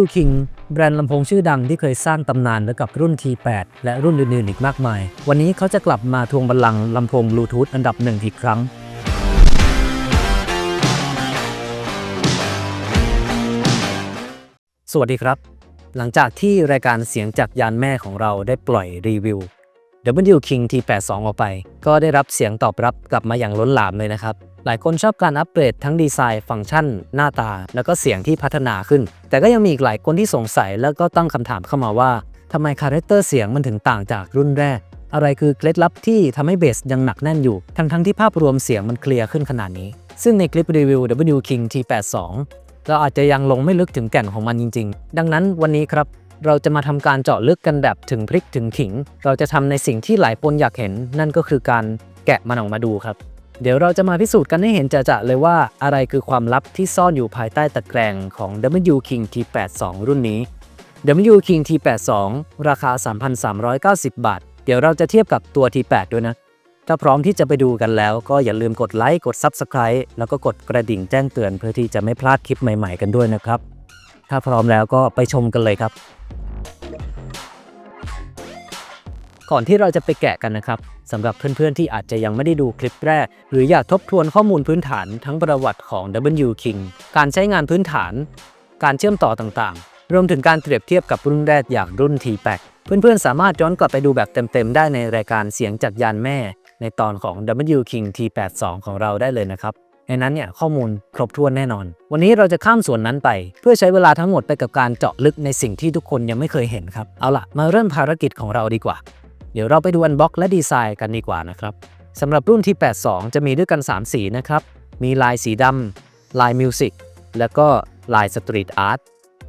W King แบรนด์ลำโพงชื่อดังที่เคยสร้างตำนานไว้กับรุ่น T8 และรุ่นอื่นๆอีกมากมาย วันนี้เขาจะกลับมาทวงบัลลังก์ลำโพงบลูทูธอันดับหนึ่งอีกครั้งสวัสดีครับ หลังจากที่รายการเสียงจากยานแม่ของเราได้ปล่อยรีวิว W King T82 ออกไป ก็ได้รับเสียงตอบรับกลับมาอย่างล้นหลามเลยนะครับ หลายคนชอบการอัปเกรดทั้งดีไซน์ ฟังก์ชัน หน้าตา แล้วก็เสียงที่พัฒนาขึ้น แต่ก็ยังมีอีกหลายคนที่สงสัยแล้วก็ตั้งคำถามเข้ามาว่าทำไมคาแรคเตอร์เสียงมันถึงต่างจากรุ่นแรก อะไรคือเคล็ดลับที่ทำให้เบสยังหนักแน่นอยู่ ทั้งๆที่ภาพรวมเสียงมันเคลียร์ขึ้นขนาดนี้ ซึ่งในคลิปรีวิว W King T82 เราอาจจะยังลงไม่ลึกถึงแก่นของมันจริง ๆ ดังนั้นวันนี้ครับเราจะมาทำการเจาะลึกกันแบบถึงพริกถึงขิง เราจะทำในสิ่งที่หลายคนอยากเห็น นั่นก็คือการแกะมันออกมาดูครับ เดี๋ยวเราจะมาพิสูจน์กันให้เห็นจะๆเลยว่าอะไรคือความลับที่ซ่อนอยู่ภายใต้ตะแกรงของ W King T82 รุ่นนี้ W King T82 ราคา 3,390 บาท เดี๋ยวเราจะเทียบกับตัว T8 ด้วยนะ ถ้าพร้อมที่จะไปดูกันแล้วก็อย่าลืมกดไลค์กด Subscribe แล้วก็กดกระดิ่งแจ้งเตือนเพื่อที่จะไม่พลาดคลิปใหม่ๆกันด้วยนะครับ ถ้าพร้อมแล้วก็ไปชมกันเลยครับ ก่อนที่เราจะไปแกะกันนะครับสำหรับเพื่อนๆที่อาจจะยังไม่ได้ดูคลิปแรก หรืออยากทบทวนข้อมูลพื้นฐานทั้งประวัติของ W King การใช้งานพื้นฐาน การเชื่อมต่อต่างๆ รวมถึงการเปรียบเทียบกับรุ่นแรกอย่างรุ่น T8 เพื่อนๆสามารถย้อนกลับไปดูแบบเต็มๆ ได้ในรายการเสียงจากยานแม่ ในตอนของ W King T82 ของเราได้เลยนะครับในนั้นเนี่ยข้อมูลครบถ้วนแน่นอน วันนี้เราจะข้ามส่วนนั้นไป เพื่อใช้เวลาทั้งหมดไปกับการเจาะลึกในสิ่งที่ทุกคนยังไม่เคยเห็นครับ เอาล่ะ มาเริ่มภารกิจของเราดีกว่า เดี๋ยวเราไปดูอันบ็อกและดีไซน์กันดีกว่านะครับสำหรับรุ่นที่ 82 จะมีด้วยกัน 3 สีนะครับ มีลายสีดำลายมิวสิกแล้วก็ลายสตรีทอาร์ต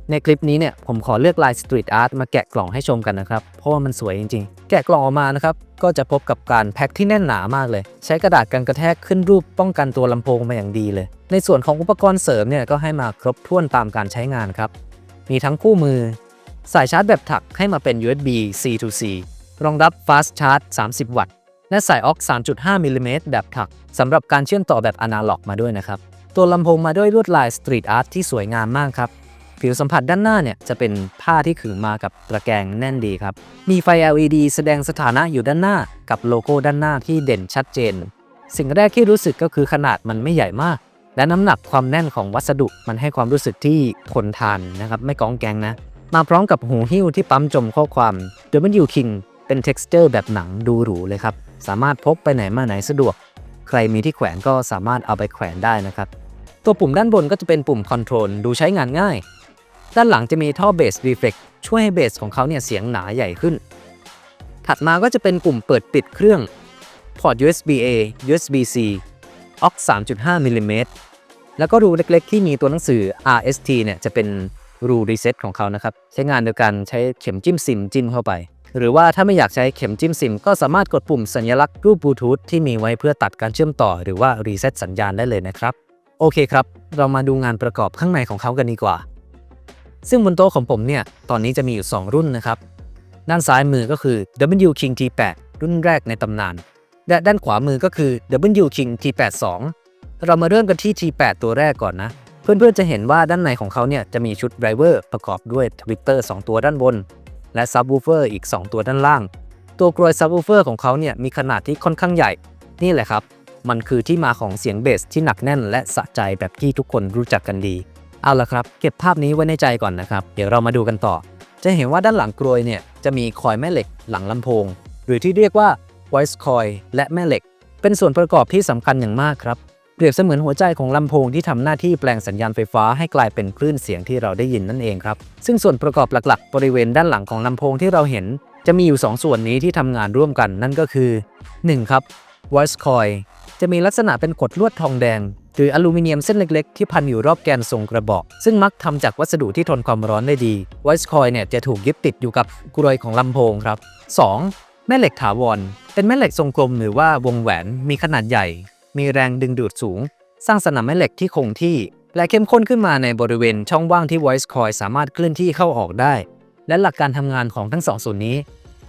ในคลิปนี้เนี่ยผมขอเลือกลายสตรีทอาร์ตมาแกะกล่องให้ชมกันนะครับ เพราะว่ามันสวยจริงๆ แกะกล่องออกมานะครับ ก็จะพบกับการแพ็คที่แน่นหนามากเลย ใช้กระดาษกันกระแทกขึ้นรูปป้องกันตัวลำโพงมาอย่างดีเลย ในส่วนของอุปกรณ์เสริมเนี่ยก็ให้มาครบถ้วนตามการใช้งานครับ มีทั้งคู่มือ สายชาร์จแบบถักให้มาเป็น USB C to C รองรับ Fast Charge 30 วัตต์ และสายออก 3.5 มิลลิเมตรแบบถักสำหรับการเชื่อมต่อแบบอนาล็อกมาด้วยนะครับ ตัวลำโพงมาด้วยลวดลายสตรีทอาร์ตที่สวยงามมากครับ ผิวสัมผัสด้านหน้าเนี่ยจะเป็นผ้าที่ขึงมากับตะแกรงแน่นดีครับ มีไฟ LED แสดงสถานะอยู่ด้านหน้า กับโลโก้ด้านหน้าที่เด่นชัดเจน สิ่งแรกที่รู้สึกก็คือขนาดมันไม่ใหญ่มาก และน้ำหนักความแน่นของวัสดุมันให้ความรู้สึกที่ทนทานนะครับไม่ก้องแกงนะมาพร้อมกับหูหิ้วที่ปั๊มจมข้อความ W King เป็น texture แบบหนังดูหรูเลยครับ สามารถพกไปไหนมาไหนสะดวก ใครมีที่แขวนก็สามารถเอาไปแขวนได้นะครับ ตัวปุ่มด้านบนก็จะเป็นปุ่ม Control ดูใช้งานง่าย ด้านหลังจะมีท่อเบส Reflect ช่วยให้เบสของเขาเนี่ยเสียงหนาใหญ่ขึ้น ถัดมาก็จะเป็นปุ่มเปิดปิดเครื่องพอร์ต USB A USB C AUX 3.5มิลลิเมตรแล้วก็รูเล็กๆ ที่มีตัวหนังสือ RST เนี่ยจะเป็นรูรีเซ็ตของเขานะครับ ใช้งานโดยการใช้เข็มจิ้มซิมจิ้มเข้าไป หรือว่าถ้าไม่อยากใช้เข็มจิ้มซิม ก็สามารถกดปุ่มสัญลักษณ์รูปบลูทูธที่มีไว้เพื่อตัดการเชื่อมต่อ หรือว่ารีเซ็ตสัญญาณได้เลยนะครับ โอเคครับ เรามาดูงานประกอบข้างในของเขากันดีกว่า ซึ่งบนโต๊ะของผมเนี่ย ตอนนี้จะมีอยู่ 2 รุ่นนะครับ ด้านซ้ายมือก็คือ W King T8 รุ่นแรกในตำนาน และด้านขวามือก็คือ W King T82 เรามาเริ่มกันที่ T8 ตัวแรกก่อนนะ เพื่อนๆจะเห็นว่าด้านในของเขาเนี่ยจะมีชุดไดรเวอร์ประกอบด้วยทวิตเตอร์2ตัวด้านบน และซับวูเฟอร์อีก 2 ตัวด้านล่าง ตัวกรวยซับวูเฟอร์ของเขาเนี่ยมีขนาดที่ค่อนข้างใหญ่ นี่แหละครับ มันคือที่มาของเสียงเบสที่หนักแน่น และสะใจแบบที่ทุกคนรู้จักกันดี เอาละครับ เก็บภาพนี้ไว้ในใจก่อนนะครับ เดี๋ยวเรามาดูกันต่อ จะเห็นว่าด้านหลังกรวยเนี่ยจะมีคอยแม่เหล็กหลังลำโพง หรือที่เรียกว่า voice coil และแม่เหล็ก เป็นส่วนประกอบที่สำคัญอย่างมากครับ เปรียบเสมือนหัวใจของลำโพงที่ทำหน้าที่แปลงสัญญาณไฟฟ้าให้กลายเป็นคลื่นเสียงที่เราได้ยินนั่นเองครับ ซึ่งส่วนประกอบหลักๆ บริเวณด้านหลังของลำโพงที่เราเห็น จะมีอยู่ 2 ส่วนนี้ที่ทำงานร่วมกันนั่นก็คือ 1. ครับ voice coil จะมีลักษณะเป็นกดลวดทองแดง หรืออลูมิเนียมเส้นเล็กๆ ที่พันอยู่รอบแกนทรงกระบอก ซึ่งมักทำจากวัสดุที่ทนความร้อนได้ดี voice coil เนี่ยจะถูกยึดติดอยู่กับกรวยของลำโพงครับ 2. แม่เหล็กถาวร เป็นแม่เหล็กทรงกลมหรือว่าวงแหวนมีขนาดใหญ่ มีแรงดึงดูดสูง สร้างสนามแม่เหล็กที่คงที่ และเข้มข้นขึ้นมาในบริเวณช่องว่างที่ voice coil สามารถเคลื่อนที่เข้าออกได้ และหลักการทำงานของทั้งสองส่วนนี้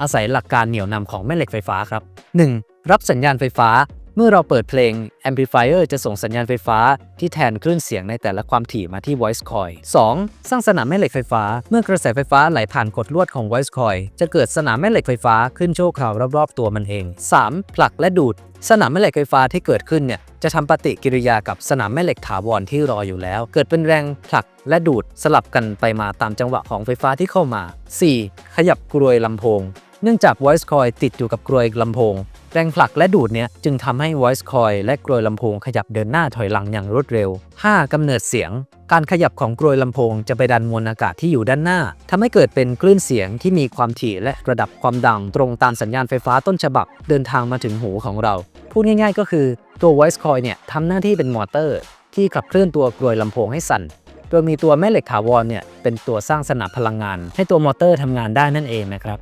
อาศัยหลักการเหนี่ยวนำของแม่เหล็กไฟฟ้าครับ 1. รับสัญญาณไฟฟ้าเมื่อเราเปิดเพลง amplifier จะส่งสัญญาณไฟฟ้าที่แทนคลื่นเสียงในแต่ละความถี่มาที่ voice coil 2. สร้างสนามแม่เหล็กไฟฟ้า เมื่อกระแสไฟฟ้าไหลผ่านกดลวดของ voice coil จะเกิดสนามแม่เหล็กไฟฟ้าขึ้นโชั่วคราวรอบๆตัวมันเอง 3. ผลักและดูด สนามแม่เหล็กไฟฟ้าที่เกิดขึ้นเนี่ยจะทำปฏิกิริยากับสนามแม่เหล็กถาวรที่รออยู่แล้ว เกิดเป็นแรงผลักและดูดสลับกันไปมาตามจังหวะของไฟฟ้าที่เข้ามา 4. ขยับกรวยลำโพง เนื่องจาก voice coil ติดอยู่กับกรวยลำโพง แรงผลักและดูดเนี้ยจึงทำให้ voice coil และกรวยลำโพงขยับเดินหน้าถอยหลังอย่างรวดเร็ว 5. กำเนิดเสียง การขยับของกรวยลำโพงจะไปดันมวลอากาศที่อยู่ด้านหน้าทำให้เกิดเป็นคลื่นเสียงที่มีความถี่และระดับความดัง ตรงตามสัญญาณไฟฟ้าต้นฉบับ เดินทางมาถึงหูของเรา พูดง่าย ๆ ก็คือตัว voice coil เนี่ยทำหน้าที่เป็นมอเตอร์ ที่ขับเคลื่อนตัวกรวยลำโพงให้สั่นโดยมีตัวแม่เหล็กถาวรเนี่ยเป็นตัวสร้างสนามพลังงาน ให้ตัวมอเตอร์ทำงานได้นั่นเองนะครับ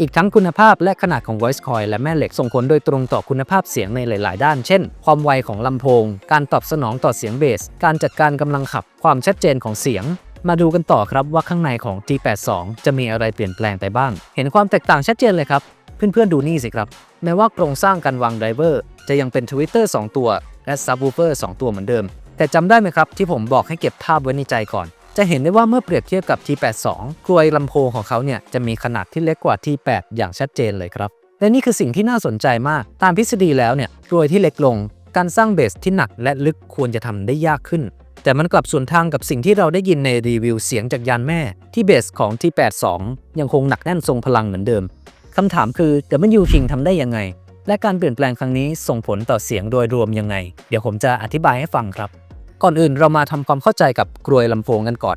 อีกทั้งคุณภาพและขนาดของ voice coil และแม่เหล็กส่งผลโดยตรงต่อคุณภาพเสียงในหลาย ๆ ด้าน เช่น ความไวของลำโพง การตอบสนองต่อเสียงเบส การจัดการกำลังขับ ความชัดเจนของเสียงมาดูกันต่อครับว่าข้างในของ G82 จะมีอะไรเปลี่ยนแปลงไปบ้าง เห็นความแตกต่างชัดเจนเลยครับ เพื่อนๆดูนี่สิครับ แม้ว่าโครงสร้างการวางไดรเวอร์ จะยังเป็น Twitter 2 ตัว และ Subwoofer 2ตัวเหมือนเดิม แต่จำได้ไหมครับที่ผมบอกให้เก็บภาพไว้ในใจก่อน จะเห็นได้ว่าเมื่อเปรียบเทียบกับ T82 กลวยลำโพงของเขาเนี่ยจะมีขนาดที่เล็กกว่า T8 อย่างชัดเจนเลยครับ และนี่คือสิ่งที่น่าสนใจมาก ตามทฤษฎีแล้วเนี่ยกลวยที่เล็กลง การสร้างเบสที่หนักและลึกควรจะทำได้ยากขึ้น แต่มันกลับสวนทางกับสิ่งที่เราได้ยินในรีวิวเสียงจากยานแม่ ที่เบสของ T82 ยังคงหนักแน่นทรงพลังเหมือนเดิมคำถามคือ W King ทำได้ยังไง และการเปลี่ยนแปลงครั้งนี้ส่งผลต่อเสียงโดยรวมยังไง เดี๋ยวผมจะอธิบายให้ฟังครับ ก่อนอื่นเรามาทำความเข้าใจกับกรวยลำโพงกันก่อน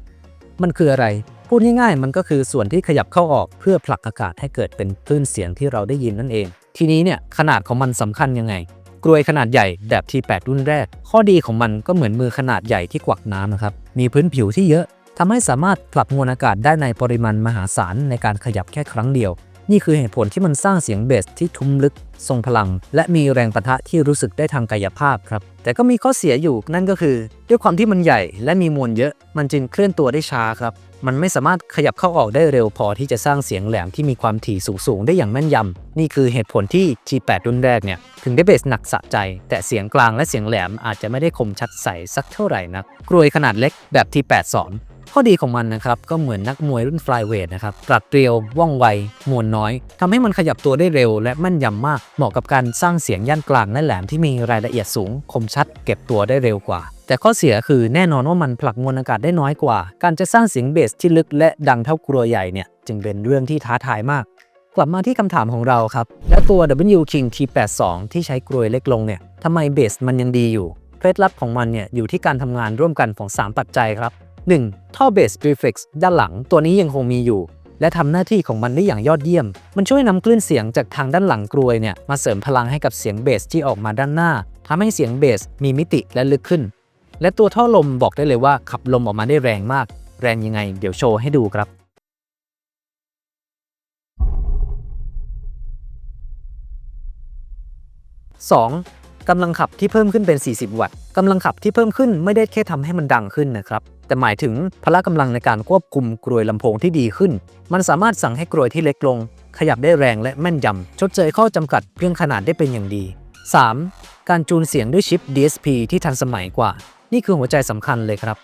มันคืออะไร พูดง่ายๆมันก็คือส่วนที่ขยับเข้าออกเพื่อผลักอากาศให้เกิดเป็นคลื่นเสียงที่เราได้ยินนั่นเอง ทีนี้เนี่ยขนาดของมันสำคัญยังไง กรวยขนาดใหญ่แบบ T8 รุ่นแรก ข้อดีของมันก็เหมือนมือขนาดใหญ่ที่กวักน้ำนะครับ มีพื้นผิวที่เยอะทำให้สามารถผลักมวลอากาศได้ในปริมาณมหาศาลในการขยับแค่ครั้งเดียว นี่คือเหตุผลที่มันสร้างเสียงเบสที่ทุ้มลึก ทรงพลัง และมีแรงปะทะที่รู้สึกได้ทางกายภาพครับ แต่ก็มีข้อเสียอยู่นั่นก็คือ ด้วยความที่มันใหญ่และมีมวลเยอะ มันจึงเคลื่อนตัวได้ช้าครับ มันไม่สามารถขยับเข้าออกได้เร็วพอที่จะสร้างเสียงแหลมที่มีความถี่สูงๆได้อย่างแม่นยำ นี่คือเหตุผลที่ G8 รุ่นแรกเนี่ยถึงได้เบสหนักสะใจ แต่เสียงกลางและเสียงแหลมอาจจะไม่ได้คมชัดใสสักเท่าไหร่นักกรวยขนาดเล็กแบบ T8 สอน ข้อดีของมันนะครับก็เหมือนนักมวยรุ่นฟลายเวทนะครับตรัดเรียวว่องไวมวลน้อยทำให้มันขยับตัวได้เร็ว และแม่นยำมาก เหมาะกับการสร้างเสียงย่านกลางและแหลมที่มีรายละเอียดสูง คมชัด เก็บตัวได้เร็วกว่า แต่ข้อเสียคือแน่นอนว่ามันผลักมวลอากาศได้น้อยกว่า การจะสร้างเสียงเบสที่ลึกและดังเท่ากลัวใหญ่เนี่ยจึงเป็นเรื่องที่ท้าทายมาก กลับมาที่คำถามของเราครับและตัว W King T82 ที่ใช้กรวยเล็กลงเนี่ยทำไมเบสมันยังดีอยู่เคล็ดลับของมันเนี่ยอยู่ที่การทำงานร่วมกันของ 3 ปัจจัยครับ 1. ท่อเบส prefix ด้านหลังตัวนี้ยังคงมีอยู่ และทำหน้าที่ของมันได้อย่างยอดเยี่ยม มันช่วยนำคลื่นเสียงจากทางด้านหลังกรวยเนี่ยมาเสริมพลังให้กับเสียงเบสที่ออกมาด้านหน้าทำให้เสียงเบสมีมิติและลึกขึ้น และตัวท่อลมบอกได้เลยว่าขับลมออกมาได้แรงมาก แรงยังไง เดี๋ยวโชว์ให้ดูครับ 2. กำลังขับที่เพิ่มขึ้นเป็น 40 วัตต์กำลังขับที่เพิ่มขึ้นไม่ได้แค่ทำให้มันดังขึ้นนะครับ แต่หมายถึงพละกำลังในการควบคุมกรวยลำโพงที่ดีขึ้น มันสามารถสั่งให้กรวยที่เล็กลง ขยับได้แรงและแม่นยำชดเชยข้อจำกัดเรื่องขนาดได้เป็นอย่างดี 3. การจูนเสียงด้วยชิป DSP ที่ทันสมัยกว่า นี่คือหัวใจสำคัญเลยครับ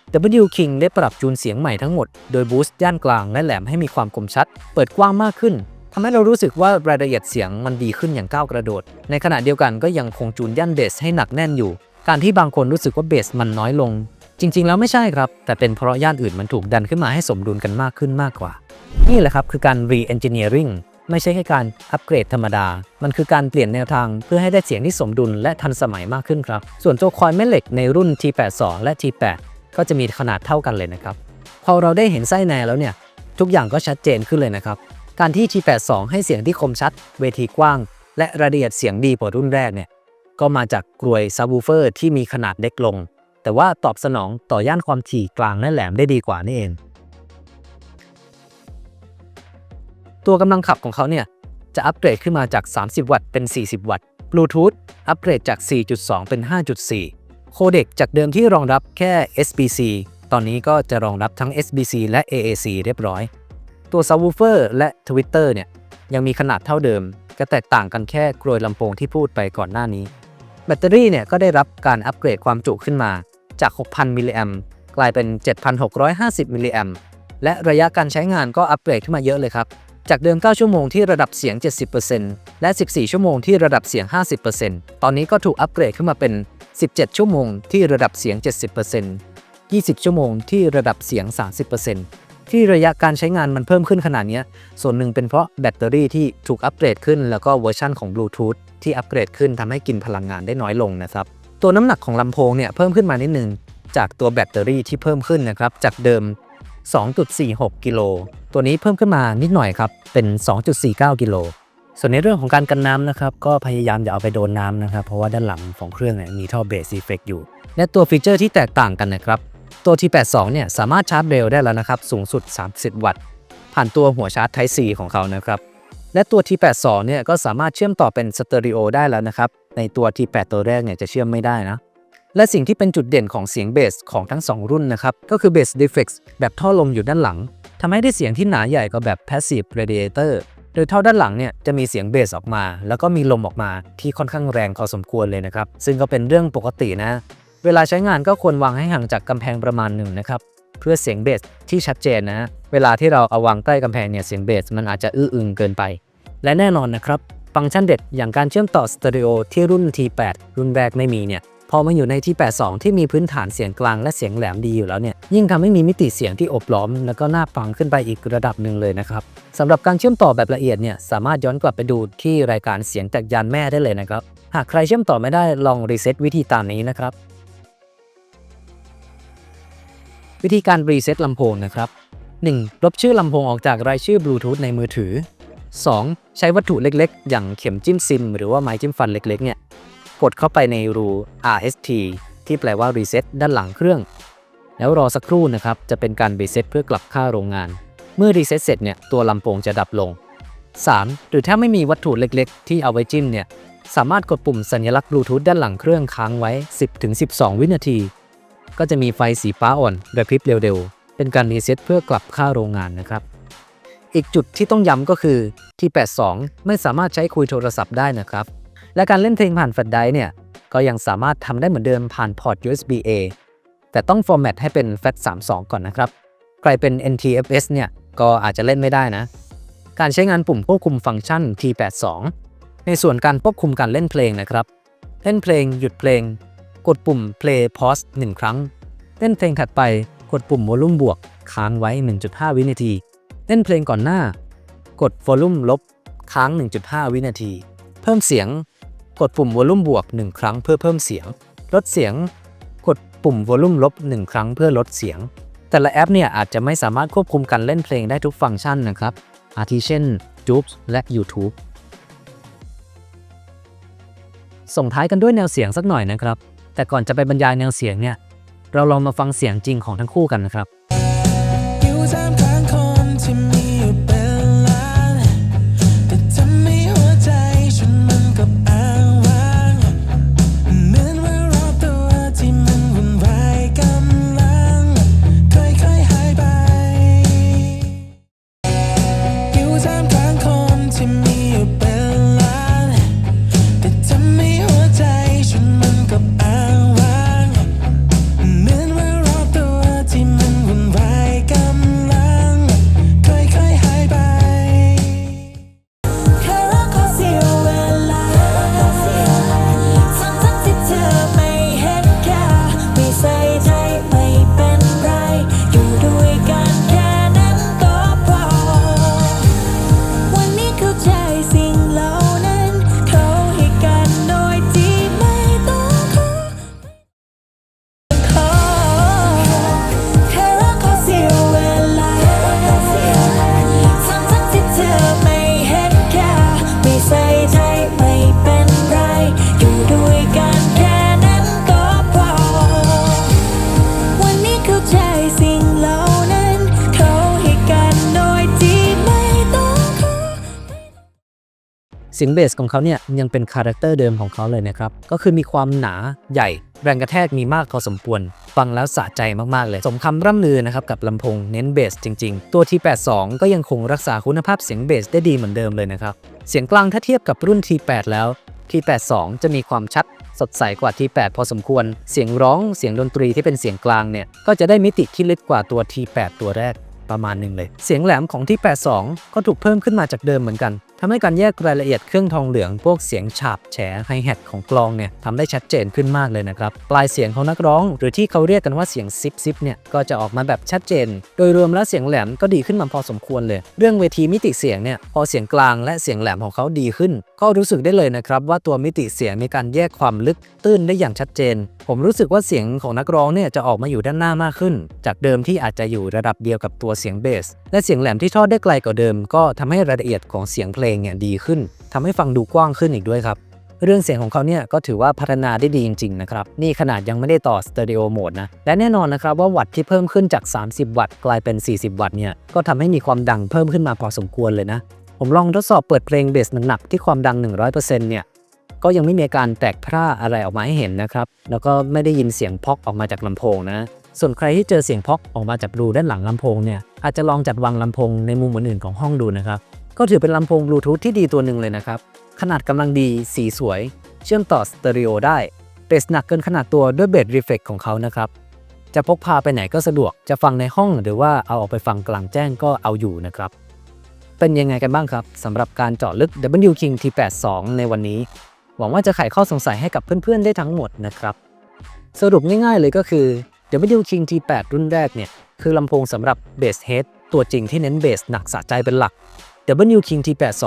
W King ได้ปรับจูนเสียงใหม่ทั้งหมด โดยบูสต์ย่านกลางและแหลมให้มีความคมชัด เปิดกว้างมากขึ้นทำให้เรารู้สึกว่ารายละเอียดเสียงมันดีขึ้นอย่างก้าวกระโดด ในขณะเดียวกันก็ยังคงจูนย่านเบสให้หนักแน่นอยู่ การที่บางคนรู้สึกว่าเบสมันน้อยลง จริง ๆ แล้วไม่ใช่ครับ แต่เป็นเพราะย่านอื่นมันถูกดันขึ้นมาให้สมดุลกันมากขึ้นมากกว่า นี่แหละครับคือการ re-engineering ไม่ใช่แค่การอัปเกรดธรรมดา มันคือการเปลี่ยนแนวทางเพื่อให้ได้เสียงที่สมดุลและทันสมัยมากขึ้นครับ ส่วนตัวคอยแม่เหล็กในรุ่น T82 และ T8 ก็จะมีขนาดเท่ากันเลยนะครับ พอเราได้เห็นไส้ในแล้วเนี่ย ทุกอย่างก็ชัดเจนขึ้นเลยนะครับ การที่ T82 ให้เสียงที่คมชัด เวทีกว้าง และรายละเอียดเสียงดีกว่ารุ่นแรกเนี่ย ก็มาจากกรวยซับวูเฟอร์ที่มีขนาดเล็กลง แต่ว่าตอบสนองต่อย่านความถี่กลางและแหลมได้ดีกว่านี่เอง ตัวกำลังขับของเขาเนี่ยจะอัปเกรดขึ้นมาจาก 30 วัตต์เป็น 40 วัตต์ Bluetooth อัปเกรดจาก 4.2 เป็น 5.4 โคเด็กจากเดิมที่รองรับแค่ SBC ตอนนี้ก็จะรองรับทั้ง SBC และ AAC เรียบร้อย ตัว Subwoofer และ Twitter เนี่ยยังมีขนาดเท่าเดิม ก็แตกต่างกันแค่กรวยลำโพงที่พูดไปก่อนหน้านี้ แบตเตอรี่เนี่ยก็ได้รับการอัปเกรดความจุขึ้นมา จาก 6,000 มิลลิแอมกลายเป็น 7,650 มิลลิแอมและระยะการใช้งานก็อัปเกรดขึ้นมาเยอะเลยครับ จากเดิม 9 ชั่วโมงที่ระดับเสียง 70%และ 14 ชั่วโมงที่ระดับเสียง 50%ตอนนี้ก็ถูกอัปเกรดขึ้นมาเป็น 17 ชั่วโมงที่ระดับเสียง 70% 20 ชั่วโมงที่ระดับเสียง 30%ที่ระยะการใช้งานมันเพิ่มขึ้นขนาดนี้ ส่วนหนึ่งเป็นเพราะแบตเตอรี่ที่ถูกอัปเกรดขึ้น แล้วก็เวอร์ชันของบลูทูธที่อัปเกรดขึ้นทำให้กินพลังงานได้น้อยลงนะครับ ตัวน้ำหนักของลำโพงเนี่ยเพิ่มขึ้นมานิดนึงจากตัวแบตเตอรี่ที่เพิ่มขึ้นนะครับจากเดิม 2.46 กิโลตัวนี้เพิ่มขึ้นมานิดหน่อยครับเป็น 2.49 กิโลส่วนในเรื่องของการกันน้ำนะครับก็พยายามอย่าเอาไปโดนน้ำนะครับเพราะว่าด้านหลังของเครื่องเนี่ยมีท่อเบสซีเฟกอยู่ และตัวฟีเจอร์ที่แตกต่างกันนะครับตัว T82 เนี่ยสามารถชาร์จเร็วได้แล้วนะครับสูงสุด 30 วัตต์ ผ่านตัวหัวชาร์จ Type C ของเขานะครับ และตัว T82 เนี่ยก็สามารถเชื่อมต่อเป็นสเตอริโอได้แล้วนะครับ ในตัว T8 ตัวแรกเนี่ยจะเชื่อมไม่ได้นะ และสิ่งที่เป็นจุดเด่นของเสียงเบสของทั้ง 2 รุ่นนะครับ ก็คือเบส Defects แบบท่อลมอยู่ด้านหลังทำให้ได้เสียงที่หนาใหญ่กว่าแบบ Passive Radiator โดยท่อด้านหลังเนี่ยจะมีเสียงเบสออกมา แล้วก็มีลมออกมาที่ค่อนข้างแรงพอสมควรเลยนะครับ ซึ่งก็เป็นเรื่องปกตินะ เวลาใช้งานก็ควรวางให้ห่างจากกำแพงประมาณหนึ่งนะครับ เพื่อเสียงเบสที่ชัดเจนนะ เวลาที่เราเอาวางใต้กำแพงเนี่ยเสียงเบสมันอาจจะอื้ออึงเกินไป และแน่นอนนะครับ ฟังก์ชันเด็ดอย่างการเชื่อมต่อสเตอริโอที่รุ่น T8 รุ่นแรกไม่มีเนี่ยพอมาอยู่ใน T82 ที่มีพื้นฐานเสียงกลางและเสียงแหลมดีอยู่แล้วเนี่ยยิ่งทำให้มีมิติเสียงที่อบล้อม แล้วก็น่าฟังขึ้นไปอีกระดับหนึ่งเลยนะครับสำหรับการเชื่อมต่อแบบละเอียดเนี่ยสามารถย้อนกลับไปดูที่รายการเสียงจากยานแม่ได้เลยนะครับหากใครเชื่อมต่อไม่ได้ลองรีเซ็ตวิธีตามนี้นะครับ วิธีการรีเซ็ตลำโพงนะครับ 1. ลบชื่อลำโพงออกจากรายชื่อบลูทูธในมือถือ 2. ใช้วัตถุเล็กๆ อย่างเข็มจิ้มซิม หรือว่าไม้จิ้มฟันเล็กๆเนี่ยกดเข้าไปในรู RST ที่แปลว่า Reset ด้านหลังเครื่อง แล้วรอสักครู่นะครับ จะเป็นการ Reset เพื่อกลับค่าโรงงาน เมื่อ Reset เสร็จเนี่ยตัวลำโพงจะดับลง 3. หรือถ้าไม่มีวัตถุเล็กๆ ที่เอาไว้จิ้มเนี่ยสามารถกดปุ่มสัญลักษณ์บลูทูธด้านหลังเครื่องค้างไว้ 10-12 วินาที ก็จะมีไฟสีฟ้าอ่อนกระพริบเร็วๆ เป็นการรีเซ็ตเพื่อกลับค่าโรงงานนะครับ อีกจุดที่ต้องย้ำก็คือที่82 ไม่สามารถใช้คุยโทรศัพท์ได้นะครับ และการเล่นเพลงผ่านแฟลชไดร์เนี่ย ก็ยังสามารถทำได้เหมือนเดิมผ่านพอร์ต USB A แต่ต้องฟอร์แมตให้เป็น FAT32 ก่อนนะครับ ใครเป็น NTFS เนี่ย ก็อาจจะเล่นไม่ได้นะ การใช้งานปุ่มควบคุมฟังก์ชัน T82 ในส่วนการควบคุมการเล่นเพลงนะครับ เล่นเพลง หยุดเพลง กดปุ่ม play pause 1 ครั้งเล่นเพลงถัดไปกดปุ่ม volume บวก ค้างไว้ 1.5 วินาทีเล่นเพลงก่อนหน้า กด volume ลบ ค้าง 1.5 วินาที เพิ่มเสียง กดปุ่ม volume บวก 1 ครั้งเพื่อเพิ่มเสียง ลดเสียง กดปุ่ม volume ลบ 1 ครั้งเพื่อลดเสียง แต่ละแอปเนี่ยอาจจะไม่สามารถควบคุมการเล่นเพลงได้ทุกฟังก์ชันนะครับ อาทิเช่น Joox และ YouTube ส่งท้ายกันด้วยแนวเสียงสักหน่อยนะครับ แต่ก่อนจะไปบรรยายแนวเสียงเนี่ย เราลองมาฟังเสียงจริงของทั้งคู่กันนะครับ สียงเบสของเขาเนี่ยยังเป็นคาแรคเตอร์เดิมของเขาเลยนะครับ ก็คือมีความหนาใหญ่แรงกระแทกมีมากพอสมควร ฟังแล้วสะใจมาก ๆ เลย สมคำร่ำลือนะครับกับลำโพงเน้นเบสจริง ๆ ตัว T82 ก็ยังคงรักษาคุณภาพเสียงเบสได้ดีเหมือนเดิมเลยนะครับ เสียงกลางถ้าเทียบกับรุ่น T8 แล้ว T82 จะมีความชัดสดใสกว่า T8 พอสมควร เสียงร้องเสียงดนตรีที่เป็นเสียงกลางเนี่ยก็จะได้มิติที่ลึกกว่าตัว T8 ตัวแรกประมาณหนึ่งเลย เสียงแหลมของ T8 2 ก็ถูกเพิ่มขึ้นมาจากเดิมเหมือนกัน ทำให้การแยกรายละเอียดเครื่องทองเหลืองพวกเสียงฉาบแฉไฮแฮทของกลองเนี่ยทำได้ชัดเจนขึ้นมากเลยนะครับ ปลายเสียงของนักร้อง หรือที่เขาเรียกกันว่าเสียงซิปซิปเนี่ยก็จะออกมาแบบชัดเจน โดยรวมแล้วเสียงแหลมก็ดีขึ้นมาพอสมควรเลย เรื่องเวทีมิติเสียงเนี่ยพอเสียงกลางและเสียงแหลมของเขาดีขึ้น ก็รู้สึกได้เลยนะครับว่าตัวมิติเสียงมีการแยกความลึกตื้นได้อย่างชัดเจน ผมรู้สึกว่าเสียงของนักร้องเนี่ยจะออกมาอยู่ด้านหน้ามากขึ้น จากเดิมที่อาจจะอยู่ระดับเดียวกับตัวเสียงเบสและเสียงแหลมที่ทอดได้ไกลกว่าเดิม ก็ทำให้รายละเอียดของเสียงเพลงเนี่ยดีขึ้นทำให้ฟังดูกว้างขึ้นอีกด้วยครับ เรื่องเสียงของเขาเนี่ยก็ถือว่าพัฒนาได้ดีจริงๆนะครับ นี่ขนาดยังไม่ได้ต่อสเตอริโอโหมดนะ และแน่นอนนะครับว่าวัตต์ที่เพิ่มขึ้นจาก 30 วัตต์กลายเป็น 40 วัตต์เนี่ยก็ทำให้มีความดังเพิ่มขึ้นมาพอสมควรเลยนะ ผมลองทดสอบเปิดเพลงเบสหนักๆที่ความดัง 100%เนี่ยก็ยังไม่มีการแตกพร่าอะไรออกมาให้เห็นนะครับ แล้วก็ไม่ได้ยินเสียงพอกออกมาจากลำโพงนะ ส่วนใครที่เจอเสียงพอกออกมาจากรูด้านหลังลำโพงเนี่ย อาจจะลองจัดวางลำโพงในมุมอื่นๆของห้องดูนะครับ ก็ถือเป็นลำโพงบลูทูธที่ดีตัวหนึ่งเลยนะครับ ขนาดกำลังดี สีสวย เชื่อมต่อสเตอริโอได้เบสหนักเกินขนาดตัวด้วยเบสรีเฟกของเขานะครับ จะพกพาไปไหนก็สะดวก จะฟังในห้องหรือว่าเอาออกไปฟังกลางแจ้งก็เอาอยู่นะครับ เป็นยังไงกันบ้างครับสำหรับการเจาะลึก W King T82 ในวันนี้ หวังว่าจะไขข้อสงสัยให้กับเพื่อนๆได้ทั้งหมดนะครับ สรุปง่ายๆเลยก็คือ W King T8 รุ่นแรกเนี่ยคือลำโพงสำหรับเบสเฮดตัวจริงที่เน้นเบสหนักสะใจเป็นหลัก W King T82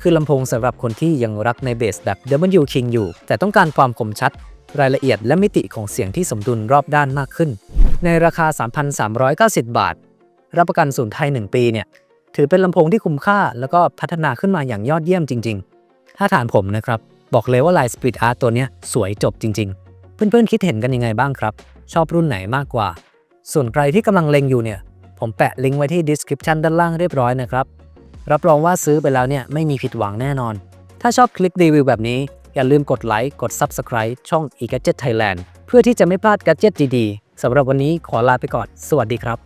คือลำโพงสำหรับคนที่ยังรักในเบสแบบ W King อยู่ แต่ต้องการความคมชัด รายละเอียดและมิติของเสียงที่สมดุลรอบด้านมากขึ้น ในราคา 3,390 บาท รับประกันศูนย์ไทย 1 ปีเนี่ย ถือเป็นลำโพงที่คุ้มค่า แล้วก็พัฒนาขึ้นมาอย่างยอดเยี่ยมจริง ๆ ถ้าถามผมนะครับ บอกเลยว่าลาย Speed Art ตัวนี้สวยจบจริง ๆ เพื่อนๆคิดเห็นกันยังไงบ้างครับ ชอบรุ่นไหนมากกว่า ส่วนใครที่กำลังเล็งอยู่เนี่ย ผมแปะลิงก์ไว้ที่ description ด้านล่างเรียบร้อยนะครับ รับรองว่าซื้อไปแล้วเนี่ยไม่มีผิดหวังแน่นอน ถ้าชอบคลิปรีวิวแบบนี้ อย่าลืมกดไลค์กด Subscribe ช่อง e g a d g e t Thailand เพื่อที่จะไม่พลาดกัจเจ็ตดีๆสำหรับวันนี้ขอลาไปก่อน สวัสดีครับ